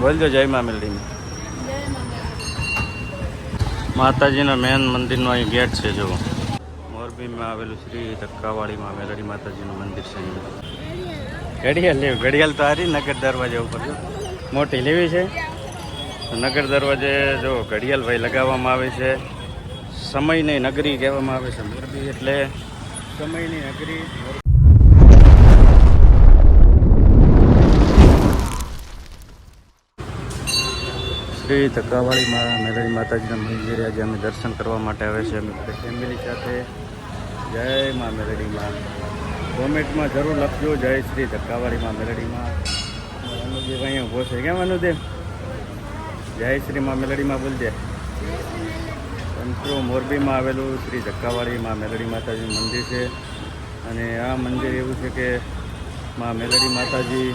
બોલજો જય મા મેલડી. માતાજીના મેન મંદિરનો અહીં ગેટ છે જો મોરબીમાં આવેલું શ્રી ધક્કાવાળીમાં મેલડી માતાજીનું મંદિર છે ઘડિયાળ લેવી, ઘડિયાળ તો હારી, નગર દરવાજા ઉપર મોટી લેવી છે. નગર દરવાજે જો ઘડિયાળ ભાઈ લગાવવામાં આવે છે. સમયની નગરી કહેવામાં આવે છે મોરબી એટલે સમયની નગરી શ્રી ધક્કાવાળી મારા મેલડી માતાજીના મંદિરે આજે અમે દર્શન કરવા માટે આવે છે. અમે ફેમિલી સાથે જય મા મેલડીમાં કોમેન્ટમાં જરૂર લખજો. જય શ્રી ધક્કાવાળીમાં મેલડીમાં અનુદેવ અહીંયા ઊભો છે. કેમ અનુદેવ? જય શ્રી મા મેલડીમાં બોલજે મિત્રો મોરબીમાં આવેલું શ્રી ધક્કાવાળી માં મેલડી માતાજીનું મંદિર છે. અને આ મંદિર એવું છે કે માં મેલડી માતાજી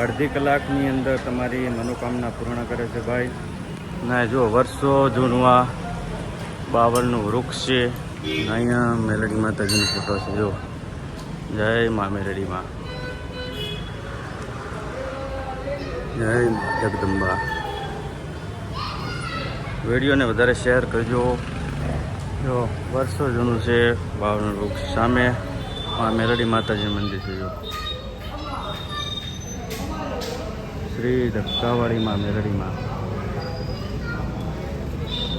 અડધી કલાકની અંદર તમારી મનોકામના પૂર્ણ કરે છે ભાઈ. ના જો વર્ષો જૂનું આ બાવળનું વૃક્ષ છે. અહીંયા મેલડી માતાજીનો ફોટો છે, જો. જય મા મેલડીમાં. જય જગદંબા. વિડીયોને વધારે શેર કરજો. જો વર્ષો જૂનું છે બાવળનું વૃક્ષ. સામે મા મેલડી માતાજીનું મંદિર છે, જો. શ્રી ધક્કાવાળીમાં મેરડીમાં.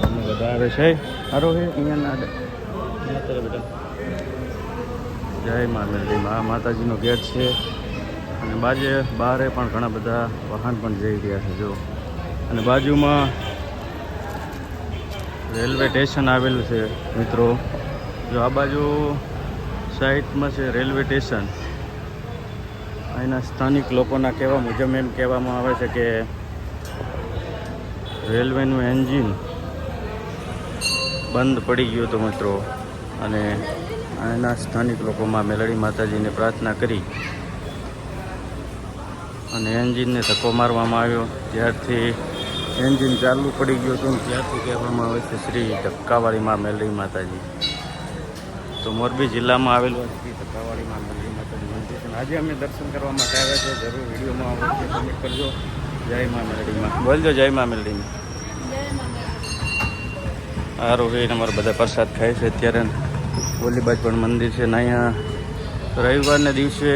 અમને બધા આવે છે? સારો છે અહીંયા જય મા મેરડીમાં. માતાજીનો ગેટ છે. અને બાજે બહારે પણ ઘણા બધા વાહન પણ જઈ રહ્યા છે, જો. અને બાજુમાં રેલવે સ્ટેશન આવેલું છે, મિત્રો. જો આ બાજુ સાઈડમાં છે રેલવે સ્ટેશન. અહીંના સ્થાનિક લોકોના કહેવા મુજબ એમ કહેવામાં આવે છે કે રેલવેનું એન્જિન બંધ પડી ગયું હતું મિત્રો. અને અહીંના સ્થાનિક લોકોમાં મેલડી માતાજીને પ્રાર્થના કરી અને એન્જિનને ધક્કો મારવામાં આવ્યો. ત્યારથી એન્જિન ચાલુ પડી ગયું હતું. ત્યારથી કહેવામાં આવે છે શ્રી ધક્કાવાળીમાં મેલડી માતાજી. તો મોરબી જિલ્લામાં આવેલું શ્રી શ્રી ધક્કાવાળીમાં મેલડી માતાજી મંદિર છે અને આજે અમે દર્શન કરવા માટે આવ્યા છે જરૂર વિડીયોમાં કમેન્ટ કરજો. જય મા મેલડીમાં બોલજો જય મા મેલડીમાં સારું છે અમારા બધા પ્રસાદ ખાય છે. અત્યારે ઓલીબાજ પણ મંદિર છે ને અહીંયા રવિવારના દિવસે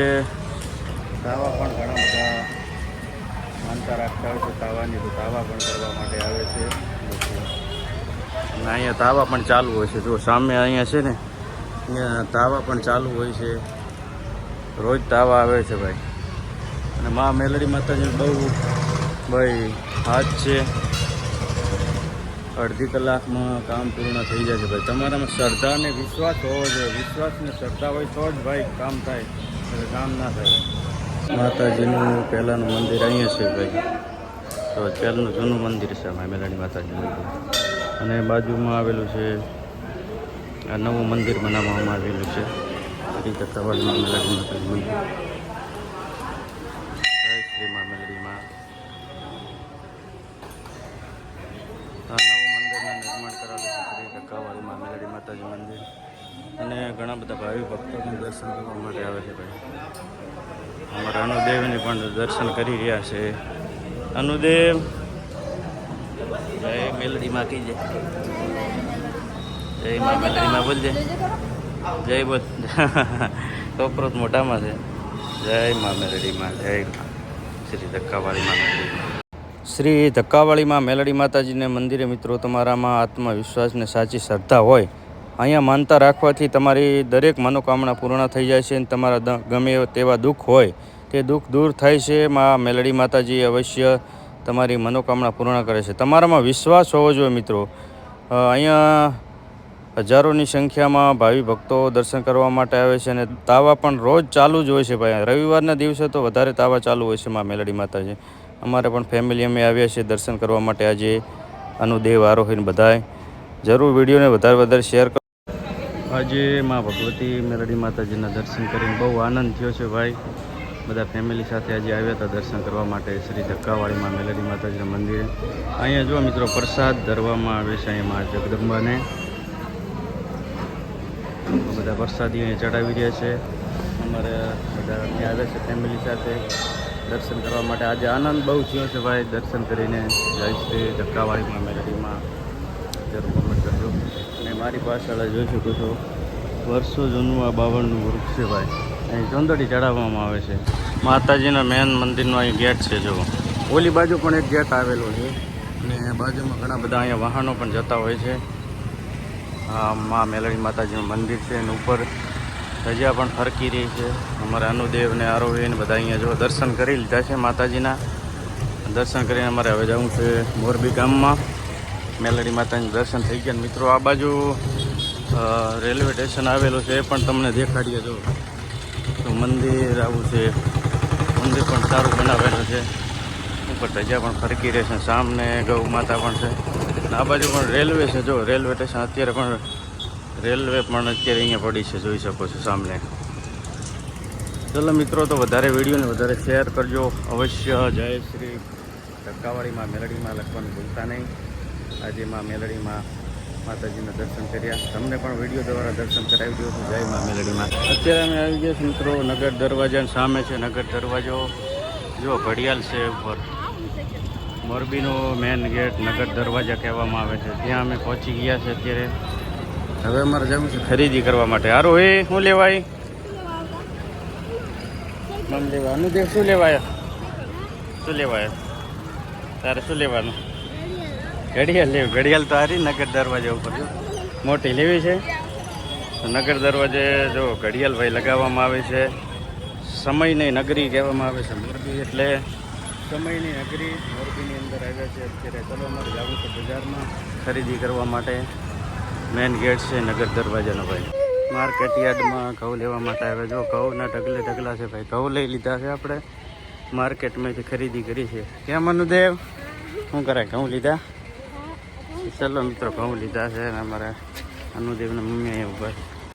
તાવા પણ ઘણા બધા માનતા રાખતા હોય છે. તાવાની તો તાવા પણ કરવા માટે આવે છે. અને અહીંયા તાવા પણ ચાલુ હોય છે. જો સામે અહીંયા છે ને અહીંયા તાવા પણ ચાલુ હોય છે. રોજ તાવા આવે છે ભાઈ. અને મા મેલડી માતાજી બહુ ભાઈ હાથ છે. અડધી કલાકમાં કામ પૂર્ણ થઈ જાય છે ભાઈ. તમારામાં શ્રદ્ધા અને વિશ્વાસ હોવો જોઈએ. વિશ્વાસ ને શ્રદ્ધા હોય તો જ ભાઈ કામ થાય. એટલે કામ ના થાય. માતાજીનું પહેલાંનું મંદિર અહીંયા છે ભાઈ. તો પહેલાંનું જૂનું મંદિર છે મા મેલાણી માતાજીનું. અને બાજુમાં આવેલું છે આ નવું મંદિર બનાવવામાં આવેલું છે. શ્રી તત્તાવાળમાં મેલાડી માતાજી મંદિર જય શ્રી મા મેલડીમાં. આ નવું મંદિરનું નિર્માણ કરાવેલું છે શ્રી ધક્કાવાળીમાં મેલડી માતાજી મંદિર. અને ઘણા બધા ભાવિ ભક્તોનું દર્શન કરવા માટે આવે છે ભાઈ. અમારા અનુદેવને પણ દર્શન કરી રહ્યા છે. અનુદેવ, જય મેલડીમાં કીજે. જય મા મેલડીમાં બોલજે. જય બોલ છોકરો મોટામાં છે. જય મા મેલડીમાં જય શ્રી ધક્કાવાળીમાં શ્રી ધક્કાવાળીમાં મેલડી માતાજીને મંદિરે મિત્રો, તમારામાં આત્મવિશ્વાસને સાચી શ્રદ્ધા હોય, અહીંયા માનતા રાખવાથી તમારી દરેક મનોકામના પૂર્ણ થઈ જાય છે અને તમારા ગમે તેવા દુઃખ હોય, તે દુઃખ દૂર થાય છે. મા મેલડી માતાજી અવશ્ય તમારી મનોકામના પૂર્ણ કરે છે. તમારામાં વિશ્વાસ હોવો જોઈએ મિત્રો. અહીંયા હજારોની સંખ્યામાં ભાવિ ભક્તો દર્શન કરવા માટે આવે છે અને તાવા પણ રોજ ચાલુ જ હોય છે ભાઈ. રવિવારના દિવસે તો વધારે તાવા ચાલુ હોય છે મા મેલડી માતાજી. અમારે પણ ફેમિલી અમે આવ્યા છીએ દર્શન કરવા માટે આજે. અનુદેવ આરોહીને બધાય. જરૂર વિડીયોને વધારે વધારે શેર કરો. આજે મા ભગવતી મેલડી માતાજીના દર્શન કરીને બહુ આનંદ થયો છે ભાઈ. બધા ફેમિલી સાથે આજે આવ્યા હતા દર્શન કરવા માટે શ્રી ધક્કાવાળીમાં મેલડી માતાજીના મંદિરે. અહીંયા જો મિત્રો, પ્રસાદ ધરવામાં આવે છે અહીંયા મા જગદંબાને. બધા પ્રસાદી અહીંયા ચડાવી રહ્યા છે. અમારે બધા અહીંયા આવે છે ફેમિલી સાથે દર્શન કરવા માટે. આજે આનંદ બહુ થયો છે ભાઈ. દર્શન કરીને જાય છે ધક્કાવાળીમાં મેલડીમાં. જરૂર કોમેન્ટ કરજો. અને મારી પાછળ જોઈ શકો છો, વર્ષો જૂનું આ બાવળનું વૃક્ષ છે ભાઈ. અહીં ચંદડી ચડાવવામાં આવે છે. માતાજીના મેન મંદિરનો અહીં ગેટ છે જો ઓલી બાજુ પણ એક ગેટ આવેલો છે. અને બાજુમાં ઘણા બધા અહીંયા વાહનો પણ જતા હોય છે. મા મેલડી માતાજીનું મંદિર છે અને ઉપર ધજા પણ ફરકી રહી છે. અમારા અનુદેવ ને આરોહી બધા અહીંયા જો દર્શન કરી લીધા છે માતાજીના. દર્શન કરીને અમારે હવે જવું છે મોરબી ગામમાં. મેલડી માતાજીનું દર્શન થઈ ગયા મિત્રો, આ બાજુ રેલવે સ્ટેશન આવેલું છે એ પણ તમને દેખાડીએ જો. મંદિર આવું છે. મંદિર પણ સારું બનાવેલું છે. ઉપર ધજા પણ ફરકી રહે છે. સામને ગૌ માતા પણ છે. આ બાજુ પણ રેલવે છે. જો, રેલવે સ્ટેશન અત્યારે પણ રેલવે પણ અત્યારે અહીંયા પડી છે, જોઈ શકો છો સામે ચલો મિત્રો, તો વધારે વિડીયોને વધારે શેર કરજો. અવશ્ય જય શ્રી ધક્કાવાળીમાં મેલડીમાં લખવાનું ભૂલતા નહીં. આજે માં મેલડીમાં માતાજીના દર્શન કર્યા. તમને પણ વીડિયો દ્વારા દર્શન કરાવી છું જય માં મેલડીમાં. અત્યારે અમે આવી ગયા મિત્રો, નગર દરવાજાની સામે છે, નગર દરવાજો. જો, ઘડિયાળ છે ઉપર. મોરબીનો મેન ગેટ નગર દરવાજા કહેવામાં આવે છે. ત્યાં અમે પહોંચી ગયા છે અત્યારે. હવે અમારે જવું છે ખરીદી કરવા માટે. સારું એ શું લેવાય? મમ લેવાનું દેવ શું લેવાય? શું લેવાય? તારે શું લેવાનું? ઘડિયાળ. લેવી. ઘડિયાળ તો હારી નગર દરવાજા ઉપર જો. મોટી લેવી છે. નગર દરવાજે જો ઘડિયાળ ભાઈ લગાવવામાં આવે છે. સમયની નગરી કહેવામાં આવે છે મોરબી એટલે સમયની નગરી મોરબીની અંદર આવ્યા છે. અત્યારે ચલો અમારે જવું છે બજારમાં. ખરીદી કરવા માટે મેન ગેટ છે નગર દરવાજાનો ભાઈ. માર્કેટ યાર્ડમાં ઘઉં લેવા માટે આવે જો ઘઉંના ઢગલે ઢગલા છે ભાઈ. ઘઉં લઈ લીધા છે આપણે. માર્કેટમાંથી ખરીદી કરી છે. ક્યાં મનુદેવ? શું કરાય ઘઉં લીધા? ચલો મિત્રો ઘઉં લીધા છે અને અમારા અનુદેવના મમ્મી ઉપર